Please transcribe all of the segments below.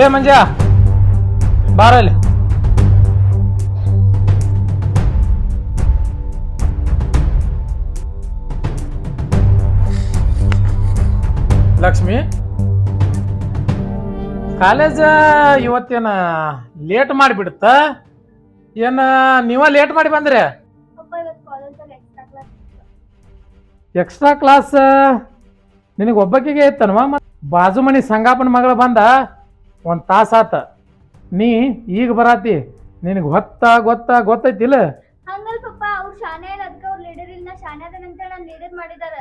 ಏ ಮಂಜ ಬಾರಲ್ಲಿ ಲಕ್ಷ್ಮಿ ಕಾಲೇಜ ಇವತ್ತೇನ ಲೇಟ್ ಮಾಡಿಬಿಡುತ್ತ? ಏನ ನೀವ ಲೇಟ್ ಮಾಡಿ ಬಂದ್ರೆ? ಎಕ್ಸ್ಟ್ರಾ ಕ್ಲಾಸ್ ನಿನಗೆ ಒಬ್ಬಕ್ಕಿಗೆ ಇತ್ತನವ ಬಾಜು ಮನಿ ಸಂಗಾಪನ ಮಗಳು ಬಂದ? ಒಂದು ತಾಸಾತ ನೀ ಈಗ ಬರಾತಿ? ನಿನಗೆ ಹೊತ್ತಾ ಗೊತ್ತ ಗೊತ್ತೈತಿಲ್ಲ? ಹಂಗಲ್ ಪಪ್ಪ ಅವ್ರು ಶಾನೆ ಇಲ್ಲ ಅದಕ್ಕೆ ಅವ್ರು ಲೀಡರ್ ಇಲ್ಲ. ನಾ ಶಾನೆ ಅದೇನಂತ ನಾನು ಲೀಡರ್ ಮಾಡಿದಾರ.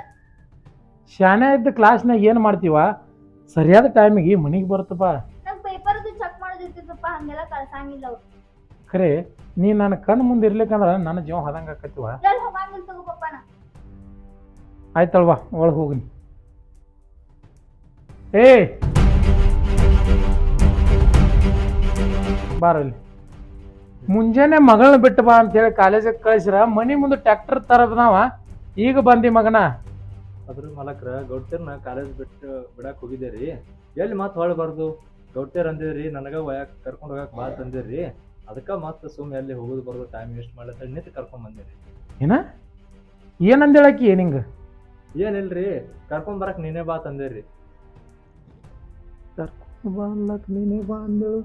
ಶಾನೆ ಇದ್ದ ಕ್ಲಾಸ್ನಾಗ ಏನು ಮಾಡ್ತೀವ? ಸರಿಯಾದ ಟೈಮಿಗೆ ಮನಿಗೆ ಬರುತ್ತಪ್ಪ. ನಂಗೆ ಪೇಪರ್ದು ಚೆಕ್ ಮಾಡೋದಿರ್ತಿತ್ತಪ್ಪ ಹಂಗೆಲ್ಲ ಕಳ್ಸಂಗಿಲ್ಲ ಅವ್ರು. ಖರೆ ನೀ ನನ್ನ ಕಣ್ಣು ಮುಂದೆ ಇರ್ಲಿಕ್ಕಂದ್ರೆ ನನ್ನ ಜೀವ ಹದಂಗೆ ಆಕತಿವ ಎಲ್ಲಿ ಹೋಗಂಗಿಲ್ಲ ತಗೋ ಪಪ್ಪ ನಾ. ಆಯ್ತಲ್ವಾ ಒಳಗೆ ಹೋಗಿನಿ. ಏ ಬಾರಲ್ಲಿ. ಮುಂಜಾನೆ ಮಗಳನ್ನ ಬಿಟ್ಟು ಬಾ ಅಂತೇಳಿ ಕಾಲೇಜಿಗೆ ಕಳಿಸ್ರ ಮನಿ ಮುಂದೆ ಟ್ರ್ಯಾಕ್ಟರ್ ನಾವ. ಈಗ ಬಂದಿ ಮಗನ. ಅದ್ರ ಮಾಲಕ್ರ ಗೌಡ್ತೇರ್ನ ಕಾಲೇಜ್ ಬಿಟ್ಟು ಬಿಡಕ್ ಹೋಗಿದ್ದೇರಿ. ಎಲ್ಲಿ ಮತ್ತೆ ಹೊಳಬಾರ್ದು ಗೌಡ್ತೇರ್ ಅಂದಿದ್ರಿ ನನಗ ಒಯ್ಯಾಕ ಕರ್ಕೊಂಡು ಹೋಗಕ್ ಬಾ ತಂದಿರ್ರಿ ಅದಕ್ಕ ಮತ್ತೆ ಸುಮ್ ಎಲ್ಲಿ ಹೋಗುದು ಬರೋದು ಟೈಮ್ ವೇಸ್ಟ್ ಮಾಡ್ಲತ್ತ ನಿಂತು ಕರ್ಕೊಂಡ್ ಬಂದಿರಿ. ಏನ? ಏನಂದೇಳಕಿ ಏನಿಂಗ ಏನಿಲ್ರಿ ಕರ್ಕೊಂಡ್ ಬರಕ್ ನೀನೇ ಬಾ ತಂದಿರ್ರಿ ನೀನೇ ಬಾ ಅಂದೇಳು.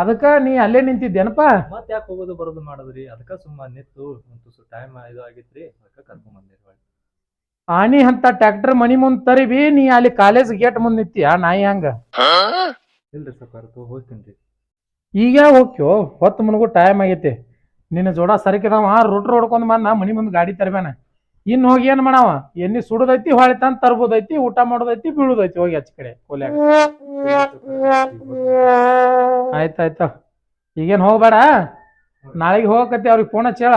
ಅದಕ್ಕೆ ನೀ ಅಲ್ಲೇ ನಿಂತಿದ್ದೇನಪ್ಪ? ಮತ್ತೆ ಯಾಕೆ ಹೋಗೋದು ಬರೋದು ಮಾಡೋದ್ರಿ? ಅದಕ್ಕ ಸುಮ್ಮ ನಿಂತು ಒಂದು ಟೈಮ್ ಇದು ಆಗಿತ್ರಿ ಅದಕ್ಕ ಕರ್ಕೊಂಡ್ ಬಂದಿರಿ. ಆನಿ ಅಂತ ಟ್ರ್ಯಾಕ್ಟರ್ ಮನಿ ಮುಂದ್ ತರಿಬಿ ನೀ ಅಲ್ಲಿ ಕಾಲೇಜ್ ಗೇಟ್ ಮುಂದೆ ನಿಂತೀಯ ನಾಯಿ ಹಂಗ? ಇಲ್ರಿ ಸರ್ ಹೋಗ್ತೀನಿ ಈಗ ಹೋಗ್ಯೋ ಹೊತ್ತು ಮುನ್ಗು ಟೈಮ್ ಆಗೈತಿ. ನಿನ್ನ ಜೋಡ ಆ ರೋಟ್ರ್ ಹೊಡ್ಕೊಂಡ್ ಬಂದ ಮನಿ ಮುಂದೆ ಗಾಡಿ ತರ್ಬೇನ. ಇನ್ನು ಹೋಗಿ ಏನ್ ಮಾಡವ? ಎನ್ನಿ ಸುಡದೈತಿ ಹೊಳೆ ತಂದ್ ತರ್ಬೋದೈತಿ ಊಟ ಮಾಡೋದೈತಿ ಬೀಳುದೈತಿ ಹೋಗಿ ಹಚ್ಚ ಕಡೆ ಕೊಲ್ಯಾಗ. ಆಯ್ತಾಯ್ತ. ಈಗೇನ್ ಹೋಗ್ಬೇಡ. ನಾಳೆಗೆ ಹೋಗಕತ್ತಿ ಅವ್ರಿಗೆ ಫೋನ್ ಹಚ್ಚಿ ಹೇಳ.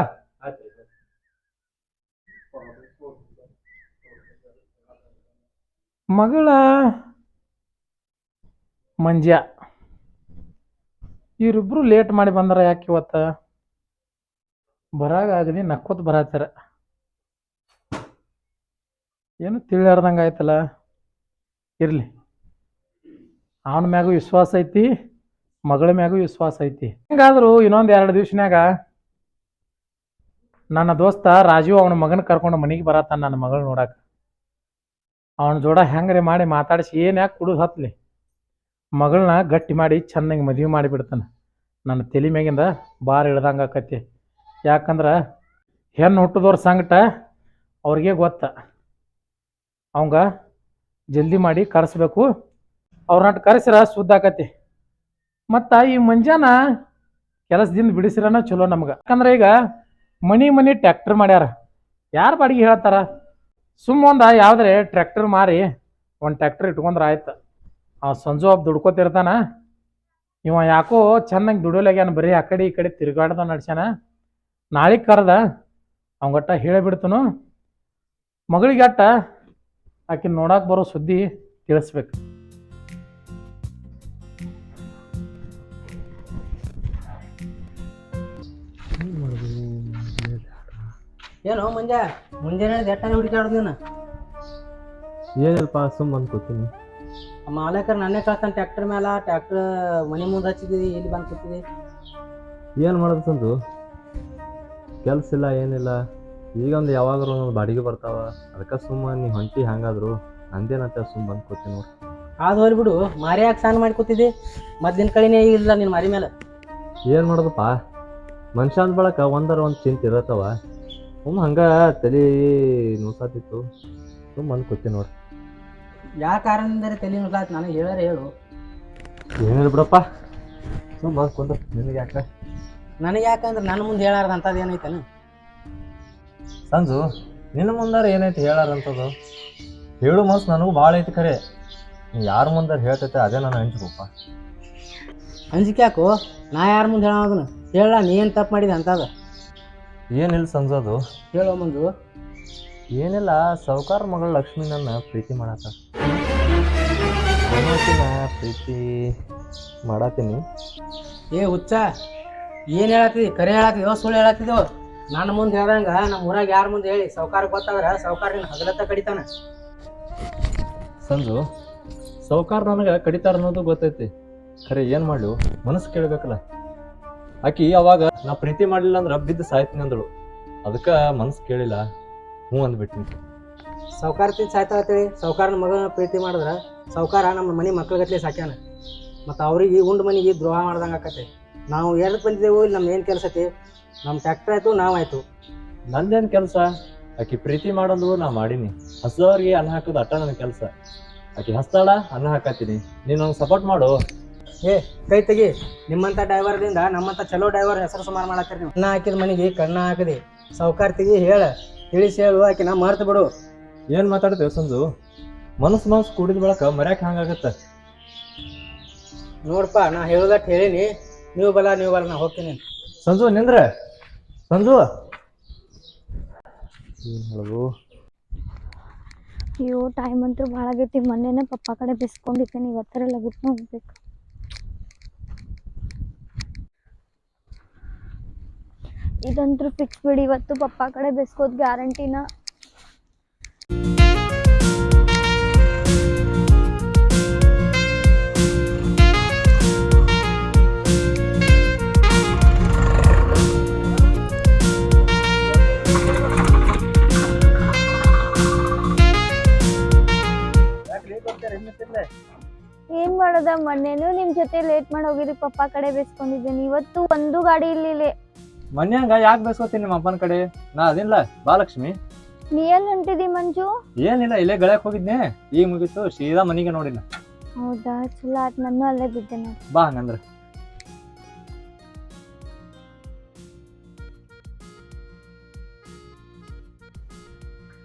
ಮಗಳ ಮಂಜ್ಯ. ಇವರಿಬ್ರು ಲೇಟ್ ಮಾಡಿ ಬಂದಾರ ಯಾಕೆ ಇವತ್ತ? ಬರಾಗ ಆಗದಿ ನಕ್ಕೋತ್ ಬರತ್ತಾರ ಏನು ತಿಳಿಯಾರ್ದಂಗ ಆಯ್ತಲ್ಲ? ಇರ್ಲಿ. ಅವನ ಮ್ಯಾಗೂ ವಿಶ್ವಾಸ ಐತಿ. ಮಗಳ ಮ್ಯಾಗೂ ವಿಶ್ವಾಸ ಐತಿ. ಹೆಂಗಾದ್ರು ಇನ್ನೊಂದ್ ಎರಡು ದಿವ್ಸನ್ಯಾಗ ನನ್ನ ದೋಸ್ತ ರಾಜು ಅವನ ಮಗನ ಕರ್ಕೊಂಡು ಮನೆಗೆ ಬರತ್ತಾನ ನನ್ನ ಮಗಳು ನೋಡಾಕ. ಅವನ ಜೋಡ ಹೆಂಗ್ರಿ ಮಾಡಿ ಮಾತಾಡಿಸಿ, ಏನ್ ಯಾಕೆ ಕುಡಿದು ಹತ್ಲಿ? ಮಗಳನ್ನ ಗಟ್ಟಿ ಮಾಡಿ ಚೆನ್ನಾಗಿ ಮದುವೆ ಮಾಡಿಬಿಡ್ತಾನೆ ನನ್ನ ತಲೆ ಮ್ಯಾಗಿಂದ ಭಾರ ಇಳ್ದಂಗೆ ಆಕತಿ. ಯಾಕಂದ್ರೆ ಹೆಣ್ಣು ಹುಟ್ಟಿದವ್ರ ಸಂಗಟ ಅವ್ರಿಗೆ ಗೊತ್ತ. ಅವಂಗ ಜಲ್ದಿ ಮಾಡಿ ಕರೆಸ್ಬೇಕು. ಅವ್ರನ್ನ ಕರೆಸಿರ ಸುದ್ದ ಆಕತಿ. ಮತ್ತು ಈ ಮಂಜಾನ ಕೆಲಸದಿಂದ ಬಿಡಿಸಿರೋಣ ಚಲೋ ನಮ್ಗೆ. ಯಾಕಂದ್ರೆ ಈಗ ಮನಿ ಮನಿ ಟ್ರ್ಯಾಕ್ಟರ್ ಮಾಡ್ಯಾರ. ಯಾರು ಬಾಡಿಗೆ ಹೇಳ್ತಾರ? ಸುಮ್ಮ ಒಂದು ಯಾವ್ದ್ರೆ ಟ್ರ್ಯಾಕ್ಟರ್ ಮಾರಿ, ಒಂದು ಟ್ರ್ಯಾಕ್ಟರ್ ಇಟ್ಕೊಂಡ್ರೆ ಆಯ್ತು. ಆ ಸಂಜು ಒಬ್ಬ ದುಡ್ಕೋತಿರ್ತಾನ. ಇವ ಯಾಕೋ ಚೆನ್ನಾಗಿ ದುಡಿಯೋಲಾಗ್ಯಾನ, ಬರೀ ಆ ಕಡೆ ಈ ಕಡೆ ತಿರುಗಾಡ್ದ ನಡ್ಸ್ಯಾನ. ನಾಳೆಗೆ ಕರೆದ ಅವಂಗಟ್ಟ ಹೇಳಿಬಿಡ್ತನು ಮಗಳಿಗಟ್ಟ ಆಕೆ ನೋಡಕ್ಕೆ ಬರೋ ಸುದ್ದಿ ತಿಳಿಸ್ಬೇಕು. ಏನು ಮುಂಜಾ ಮುಂಜಾನೆ ಎಟ್ಟಾನೆ ಹುಡುಕಾಡ್ದು ನೀನು? ಸುಮ್ಮ ಬಂದು ಬಂದ್ ಅಮ್ಮ ಮಾಲಕರ್ ನನ್ನೇ ಕಳ್ತಾನೆ ಟ್ಯಾಕ್ಟರ್ ಮೇಲೆ ಟ್ಯಾಕ್ಟರ್ ಮನೆ ಮುಂದೆ ಹಚ್ಚಿದ್ದೀವಿ ಇಲ್ಲಿ ಬಂದು ಕೂತಿದ್ವಿ. ಏನು ಮಾಡೋದು ಸಂತು ಕೆಲಸ ಇಲ್ಲ ಏನಿಲ್ಲ. ಈಗ ಒಂದು ಯಾವಾಗಲೂ ಒಂದೊಂದು ಬಾಡಿಗೆ ಬರ್ತಾವ. ಅದಕ್ಕೆ ಸುಮ್ಮ ನೀ ಹೊಂಟಿ ಹಂಗಾದ್ರು. ನಂದೇನಂತ ಸುಮ್ಮ ಬಂದು ಕೂತೀನಿ ನೋಡಿ. ಅದು ಹೋಗ್ಲಿ ಬಿಡು ಮಾರಿ ಯಾಕೆ ಸ್ನಾನ ಮಾಡಿ ಕೂತಿದ್ದಿ. ಮೊದ್ಲಿನ ಕಳಿನೇ ಇಲ್ಲ ನಿನ್ನ ಮಾರಿ ಮೇಲೆ ಏನು ಮಾಡೋದಪ್ಪ? ಮನುಷ್ಯ ಅಂದ ಬಳಕ ಒಂದರ ಒಂದು ಚಿಂತೆ ಇರತ್ತವ. ಸುಮ್ಮ ಹಂಗ ತಲೆ ನುಸಾತಿತ್ತು ಸುಮ್ ಅಂದ್ ಕೂತೀನಿ ನೋಡಿ ಯಾವ ಕಾರಣದಿಂದ ತಲೆ ನುಗ್ಲಾತ್ ನನಗೆ ಹೇಳಾರ ಹೇಳು. ಏನಿಲ್ಲ ಬಿಡಪ್ಪ. ಸುಮ್ ಅಂದ್ ಕುಂದ್ರ ನಿನಗೆ ಯಾಕ? ನನಗೆ ಯಾಕಂದ್ರೆ ನನ್ನ ಮುಂದೆ ಹೇಳಾರ್ದ ಅಂತದ್ ಏನೈತೇನು? ಸಂಜು ನಿನ್ನ ಮುಂದಾರ ಏನೈತಿ ಹೇಳಾರಂತದು? ಹೇಳು ಮನ್ಸು ನನಗೂ ಭಾಳ ಐತಿ ಖರೆ. ಯಾರ ಮುಂದಾರ ಹೇಳ್ತೈತೆ ಅದೇ ನಾನು ಹಂಚ್ಬೇಕಪ್ಪ ಅಂಜಿಕೆ ಯಾಕೋ? ನಾ ಯಾರ ಮುಂದೆ ಹೇಳೋದನ್ನ ಹೇಳ ನೀ ಏನು ತಪ್ಪು ಮಾಡಿದೆ ಅಂತದ? ಏನಿಲ್ಲ ಸಂಜೋದು ಅದು. ಹೇಳೋ ಮಂಜು. ಏನಿಲ್ಲ ಸಾವುಕಾರ ಮಗಳು ಲಕ್ಷ್ಮಿ ನನ್ನ ಪ್ರೀತಿ ಮಾಡತ್ತ ಪ್ರೀತಿ ಮಾಡತ್ತೀನಿ ಏ ಹುಚ್ಚ ಏನು ಹೇಳತ್ತಿ ಕರೆ ಹೇಳತ್ತಿದೋ ಸುಳ್ಳು ಹೇಳತ್ತಿದೋ ನನ್ನ ಮುಂದೆ ಹೇಳ್ದಂಗ ನಮ್ಮ ಊರಾಗ ಯಾರ ಮುಂದೆ ಹೇಳಿ ಸಾವುಕಾರ ಗೊತ್ತಾದ್ರ ಸಾವುಕಾರ ನಿನ್ನ ಹಗಲತ್ತ ಕಡಿತಾನ. ಸಂಜು ಸಾವುಕಾರ ನನಗೆ ಕಡಿತಾರ ಅನ್ನೋದು ಗೊತ್ತೈತಿ. ಖರೆ ಏನ್ ಮಾಡ್ಲು ಮನಸ್ಸು ಕೇಳ್ಬೇಕಲ್ಲ. ಆಕಿ ಅವಾಗ ನಾ ಪ್ರೀತಿ ಮಾಡ್ಲಿಲ್ಲ ಅಂದ್ರೆ ಬಿದ್ದು ಸಾಯ್ತೀನಿ ಅಂದಳು. ಅದಕ್ಕ ಮನ್ಸ್ ಕೇಳಿಲ್ಲ. ಹ್ಞೂ ಅಂದ್ಬಿಟ್ಟಿನಿ ಸಾವುಕಾರತಿ ಸಾಯ್ತಾಳತ್ತೇಳಿ ಸಾವುಕಾರನ ಮಗನ ಪ್ರೀತಿ ಮಾಡಿದ್ರೆ ಸಾವುಕಾರ ನಮ್ಮ ಮನೆ ಮಕ್ಳಿಗತ್ಲೆ ಸಾಕ್ಯಾನ. ಮತ್ತು ಅವ್ರಿಗೆ ಉಂಡು ಮನೆಗೆ ದ್ರೋಹ ಮಾಡ್ದಂಗೆ ಆಕತೆ. ನಾವು ಎರಡು ಬಂದಿದ್ದೆವು ಇಲ್ಲಿ ನಮ್ದು ಏನು ಕೆಲಸ ಐತಿ? ನಮ್ಮ ಟ್ಯಾಕ್ಟರ್ ಆಯಿತು ನಾವಾಯ್ತು ನಂದೇನ್ ಕೆಲಸ? ಆಕಿ ಪ್ರೀತಿ ಮಾಡೋದು ನಾ ಮಾಡೀನಿ. ಹಸ್ದವ್ರಿಗೆ ಅನ್ನ ಹಾಕೋದು ಅಟ್ಟ ನನ್ನ ಕೆಲಸ. ಆಕಿ ಹಸ್ತಾಳ ಅನ್ನ ಹಾಕತ್ತೀನಿ. ನೀನು ಸಪೋರ್ಟ್ ಮಾಡು. ಏ ಕೈ ತೆಗಿ. ನಿಮ್ಮಂಥ ಡ್ರೈವರ್ದಿಂದ ನಮ್ಮಂಥ ಚಲೋ ಡ್ರೈವರ್ ಹೆಸರು ಸುಮಾರು ಮಾಡತ್ತೀರಿ ನೀವು. ಅಣ್ಣ ಹಾಕಿದ ಮನೆಗೆ ಕಣ್ಣ ಹಾಕದಿ. ತೆಗಿ ಹೇಳ. ತಿಳಿಸಿ ಹೇಳು ಆಕಿನ ನಾ ಮರ್ತು ಬಿಡು. ಏನ್ ಮಾತಾಡ್ತೇವೆ ಸಂಜು? ಮನಸ್ಸು ಮನಸ್ಸು ಕೂಡಿದ ಬಳಕ ಮರ್ಯಾಕ ಹಂಗಾಗತ್ತ ನೋಡಪ್ಪ ನಾ ಹೇಳೋದಕ್ಕೆ ಹೇಳೀನಿ. ನೀವು ಬಲ ನೀವು ಬಲ ನಾ ಹೋಗ್ತೀನಿ. ಸಂಜು ನಿಂದ್ರ? ಸಂಜು? ಏನ್ ಹೇಳೋದು? ಅಯ್ಯೋ ಟೈಮ್ ಅಂತೂ ಭಾಳ ಆಗೈತಿ. ಮೊನ್ನೆನೇ ಪಪ್ಪ ಕಡೆ ಬಿಸ್ಕೊಂಡಿದ್ದೇನೆ. ಇವತ್ತರ ಬಿಟ್ಟು ಹೋಗ್ಬೇಕು ಇದಂತೂ ಫಿಕ್ಸ್ ಬಿಡಿ. ಇವತ್ತು ಪಪ್ಪ ಕಡೆ ಬೆಸ್ಕೋದು ಗ್ಯಾರಂಟಿನ. ಏನ್ ಮಾಡೋದ ಮೊನ್ನೆನೂ ನಿಮ್ ಜೊತೆ ಲೇಟ್ ಮಾಡಿ ಪಪ್ಪ ಕಡೆ ಬೇಸ್ಕೊಂಡಿದ್ದೀನಿ. ಇವತ್ತು ಒಂದು ಗಾಡಿ ಇಲ್ಲಿ ಮನ್ಯಾಂಗ ಯಾಕೆ ಬೇಸ್ಕೋತೀನಿ ನಿಮ್ಮ ಅಪ್ಪನ ಕಡೆ? ನಾ ಅದಿಲ್ಲ ಬಾಲಕ್ಷ್ಮಿ. ನೀ ಎಲ್ಲಿ ಹೊಂಟಿದಿ ಮಂಜು? ಏನಿಲ್ಲ ಇಲ್ಲೇ ಗಳಕ್ ಹೋಗಿದ್ನೆ. ಈಗ ಮುಗೀತು ಸೀದಾ ಮನಿಗೆ ನೋಡಿನ. ಹೌದಾ ಚಲೋ ಆತ್ ನಾನು ಅಲ್ಲೇ ಬಿದ್ದೆ ನಾನು. ಬಾ ಹಂಗಂದ್ರ.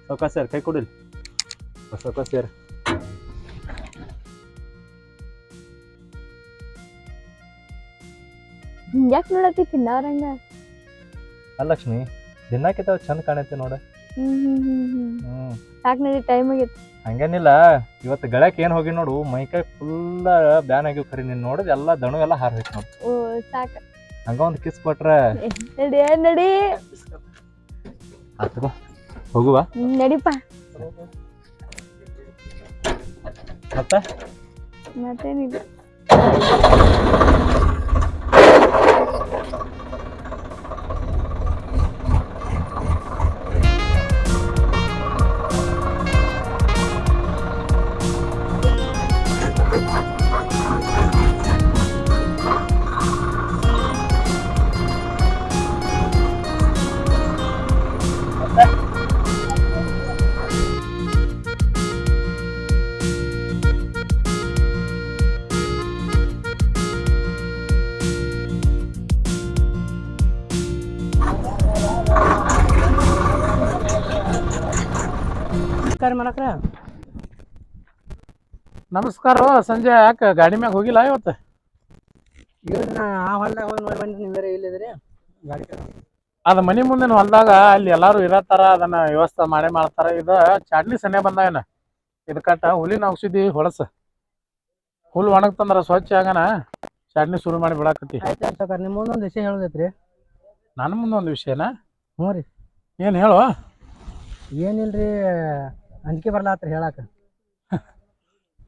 ಸೌಕ ಸರ್ ಕೈ ಕೊಡಿಲ್. ಸೌಕಾಸ್ ಸರ್. ಯಾಕೆ ನೋಡತ್ತಿ ತಿನ್ನವ್ರಂಗ ಅಲ್ಲ ಲಕ್ಷ್ಮಿ ದಿನಕ್ಕಿಂತ ಚಂದ ಕಾಣತ್ತೆ ನೋಡ. ಹ್ಮ್ ಯಾಕೆ ಟೈಮ್ ಆಗೈತಿ. ಹಂಗೇನಿಲ್ಲ ಇವತ್ತು ಗಳಕ್ ಏನ್ ಹೋಗಿ ನೋಡು ಮೈಕೈ ಫುಲ್ ಬ್ಯಾನ್ ಆಗಿವ್ ಖರೀ ನೀನ್ ನೋಡಿದ್ ಎಲ್ಲ ದಣು ಎಲ್ಲ ಹಾರ್ ಹೋಯ್ತು ನೋಡು. ಓ ಸಾಕ. ಹಂಗ ಒಂದ್ ಕಿಸ್ ಕೊಟ್ರ. ನಡಿ ನಡಿ? ಆತು ಹೋಗುವ ನಡಿಪ ಮತ್ತೆ? ಮತ್ತೇನಿಲ್ಲ. ನಮಸ್ಕಾರ ಮಾಡಕ್ರ ನಮಸ್ಕಾರ ಸಂಜೆ ಯಾಕೆ ಗಾಡಿ ಮ್ಯಾಗ ಹೋಗಿಲ್ಲ ಇವತ್ತು? ಇವ್ರು ಆ ಹೊಲ್ದಾಗ ಹೋಗಿ ನೋಡಿ ಬಂದ್ರೆ ನೀವು ಬೇರೆ ಇಲ್ಲಿದ್ರಿ ಗಾಡಿ ಅದು ಮನೆ ಮುಂದಿನ ಹೊಲ್ದಾಗ ಅಲ್ಲಿ ಎಲ್ಲಾರು ಇರತ್ತಾರ ಅದನ್ನ ವ್ಯವಸ್ಥೆ ಮಾಡೇ ಮಾಡ್ತಾರ. ಇದ ಚಾಟ್ನಿ ಬಂದ ಬಂದಾಯನ ಇದಕ್ಕಟ್ಟ ಹುಲಿನ ಔಷಧಿ ಹೊಳಸ. ಹುಲ್ ಒಣಗ್ತಂದ್ರ ಸ್ವಚ್ಛ ಆಗನ? ಚಾಟ್ನಿ ಶುರು ಮಾಡಿ ಬಿಡಾಕತಿ ಆಯ್ತು ನಿಮ್ಮ ಮುಂದೊಂದು ವಿಷಯ ಹೇಳೋದೈತ್ರಿ. ನನ್ನ ಮುಂದೆ ಒಂದು ವಿಷಯನ? ಹ್ಞೂ ರೀ. ಏನು ಹೇಳು? ಏನಿಲ್ರಿ ಅಂಜಿಕೆ ಬರ್ಲಾತ್ರಿ ಹೇಳಾಕ.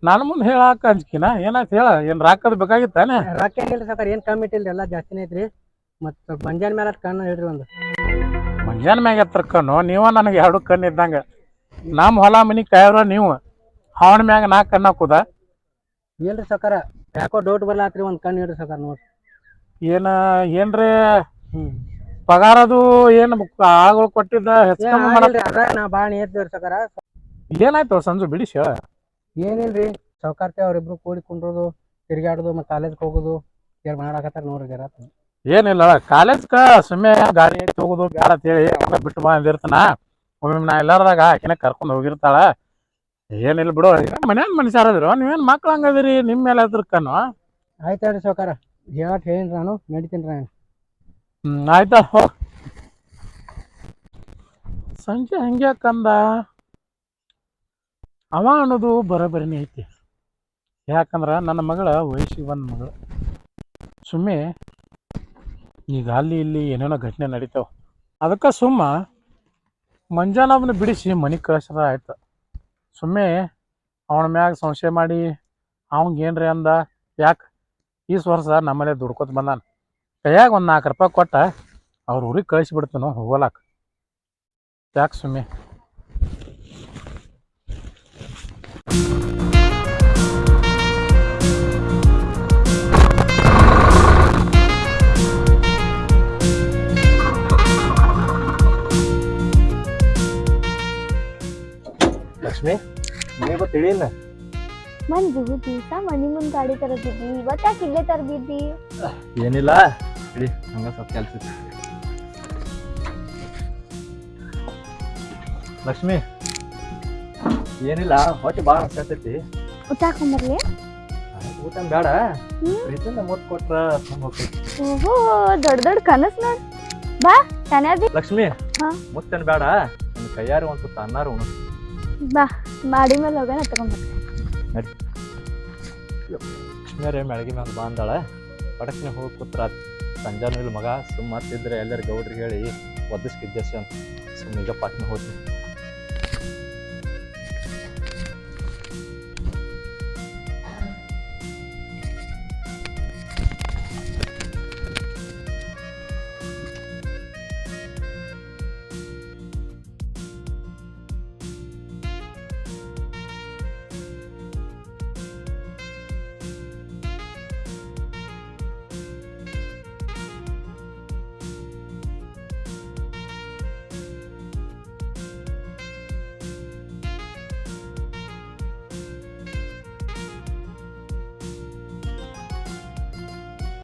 ನಾನು ಮುಂದೆ ಹೇಳಾಕ ಅಂಜಿಕಿನ? ಏನಾಯ್ತು ಹೇಳ? ಏನ್ ರಾಕದ್ ಬೇಕಾಗಿತ್ತಾನೆ? ರೊಕ್ಕ ಏನಿಲ್ರಿ ಸಾವ್ಕಾರ ಏನು ಕಮ್ಮಿ ಇಟ್ಟಿಲ್ರಿ ಎಲ್ಲ ಜಾಸ್ತಿನೇ ಐತ್ರಿ. ಮತ್ತು ಬಂಜಾನ ಮೇಲೆ ಕಣ್ಣು ಹೇಳ್ರಿ ಒಂದು. ಮುಂಜಾನೆ ಮ್ಯಾಗ ಎತ್ತರ ಕಣ್ಣು? ನೀವ ನನಗೆ ಎರಡು ಕಣ್ಣು ಇದ್ದಂಗ. ನಮ್ಮ ಹೊಲ ಮನಿ ಕಾಯವ್ರ ನೀವು. ಹಾವಣ ಮ್ಯಾಗ ನಾ ಕಣ್ಣು ಹಾಕುದ? ಇಲ್ರಿ ಸಕರ ಯಾಕೋ ಡೌಟ್ ಬರ್ಲಾತ್ರಿ ಒಂದು ಕಣ್ಣು ಹೇಳ್ರಿ ಸಕರ್ ನೋಡ್ರಿ ಏನ ಏನ್ರಿ? ಹ್ಞೂ ಪಗಾರದು ಏನ್ ಆಗಳು ಕೊಟ್ಟಿದ್ದ? ಹೆಚ್ಚು ಏನಿಲ್ರಿ ಅದ ನಾ ಭಾಳ ನೇತ್ರಿ ಸಾವ್ಕಾರ ಏನಾಯ್ತು ಸಂಜು ಬಿಡಿಸಿ ಹೇಳ ಏನಿಲ್ರಿ ಸೌಕಾರ್ತಿ ಅವ್ರಿಬ್ರು ಕೂಡಿ ಕುಂಡ್ರೋದು ತಿರ್ಗಾಡೋದು ಮತ್ತು ಕಾಲೇಜ್ಗೆ ಹೋಗೋದು ಏರ್ ಮಾಡಾಕತ್ತಾರ ನೋಡ್ರಿ ಜರ. ಏನಿಲ್ಲ ಕಾಲೇಜ್ಕ ಸುಮ್ಮನೆ ಗಾಡಿ ಐತಿ ಹೋಗೋದು ಬೇಡ ಅಂತೇಳಿ ಅವನ ಬಿಟ್ಟು ಬಾ ಅಂದಿರ್ತಾನ ಒಮ್ಮೆ ನಾ ಎಲ್ಲಾರದಾಗ ಆಕಿನ ಕರ್ಕೊಂಡು ಹೋಗಿರ್ತಾಳ. ಏನಿಲ್ಲ ಬಿಡು ಮನ್ಯಾನ ಮನುಷ್ಯರ ಅದಿರೋ? ನೀವೇನ್ ಮಕ್ಳು ಹಂಗದಿರಿ ನಿಮ್ಮ ಮೇಲೆ ಅದ್ರ ಕಣ್ಣು ಆಯ್ತು ಹೇಳ್ರಿ ಸೌಕಾರ ಹೇಳಟ್ ಹೇಳಿನ್ರಿ ನಾನು ನಡಿತೀನಿ ರೀ ನಾನು. ಹ್ಮ್ ಆಯ್ತಾ. ಹೋಗ್ ಸಂಜೆ ಹಂಗೆ ಕಂದ ಅವ ಅನ್ನೋದು ಬರೋಬ್ಬರಿನೇ ಐತಿ. ಯಾಕಂದ್ರೆ ನನ್ನ ಮಗಳ ವಯಸ್ಸಿಗೆ ಬಂದ ಮಗಳು. ಸುಮ್ಮನೆ ಈಗ ಅಲ್ಲಿ ಇಲ್ಲಿ ಏನೇನೋ ಘಟನೆ ನಡೀತಾವ. ಅದಕ್ಕೆ ಸುಮ್ಮ ಮಂಜಾನವನ್ನ ಬಿಡಿಸಿ ಮನೆಗೆ ಕಳ್ಸದ ಆಯ್ತು. ಸುಮ್ಮನೆ ಅವನ ಮ್ಯಾಗ ಸಂಶಯ ಮಾಡಿ ಅವಂಗ ಏನ್ರಿ ಅಂದ? ಯಾಕೆ? ಈ ವರ್ಷ ನಮ್ಮನೆ ದುಡ್ಕೊತ ಬಂದಾನ. ಕೈಯಾಗ ಒಂದು ನಾಲ್ಕು ರೂಪಾಯಿ ಕೊಟ್ಟ ಅವ್ರ ಊರಿಗೆ ಕಳಿಸಿಬಿಡ್ತಾನೋ ಹೋಗಲಾಕ. ಯಾಕೆ ಸುಮ್ಮನೆ ನೀವು ತಿಳಿಯಿಲ್ಲ ಮಂಜು ದಿವಸ ಮನಿ ಮುಂದ್ ಗಾಡಿ ತರದಿದ್ದಿ ಇವತ್ತಾಕ ಇಲ್ಲೇ ತರದಿದ್ದಿ ಏನಿಲ್ಲ ಇಳಿ ಹಂಗ ಸ್ವಲ್ಪ ಕೆಲ್ಸ ಇತ್ತು. ಲಕ್ಷ್ಮಿ ಏನಿಲ್ಲ ಹೊಟ್ಟೆ ಭಾಳ ಹಸ್ತೈತಿ ಊಟ ಹಾಕೊಂಬರ್ಲಿ ಊಟ ಬೇಡ ಹ್ಮ್. ಪ್ರೀತಿಯಿಂದ ಮುಟ್ ಕೊಟ್ರ ಹೋಗ್ತೈತಿ. ಓಹೋ ದೊಡ್ಡ ದೊಡ್ಡ ಕನಸ್ ನೋಡ್ ಬಾ ಚೆನ್ನಾಗಿ ಲಕ್ಷ್ಮಿ ಹಾ. ಮುತ್ತೇನ್ ಬೇಡ ನಿನ್ ಕೈಯಾರ ಒಂದ್ ಸುತ್ತ ಅನ್ನಾರು ಉಣು ಬಾ ಮಾಡಿ ಮೇಲೆ ಹೋಗೋಣ ತಗೊಂಬರ್ಲಿ ಲಕ್ಷ್ಮಿಯರೇ ಮೆಳಗಿ ಮ್ಯಾಲ ಬಂದಾಳೆ ಪಟಕ್ನೆ ಹೋಗಿ ಕೂತ್ರ. ಸಂಜಾನು ಇಲ್ಲ ಮಗ ಸುಮ್ಮ ತಿದ್ರೆ ಎಲ್ಲರ ಗೌಡ್ರಿಗೆ ಹೇಳಿ ಒದಿಸ್ಕಿದ್ದೆ ಅಂತ. ಸುಮ್ಮನೆ ಈಗ ಪಟ್ನೆ ಹೋಗ್ತೀನಿ.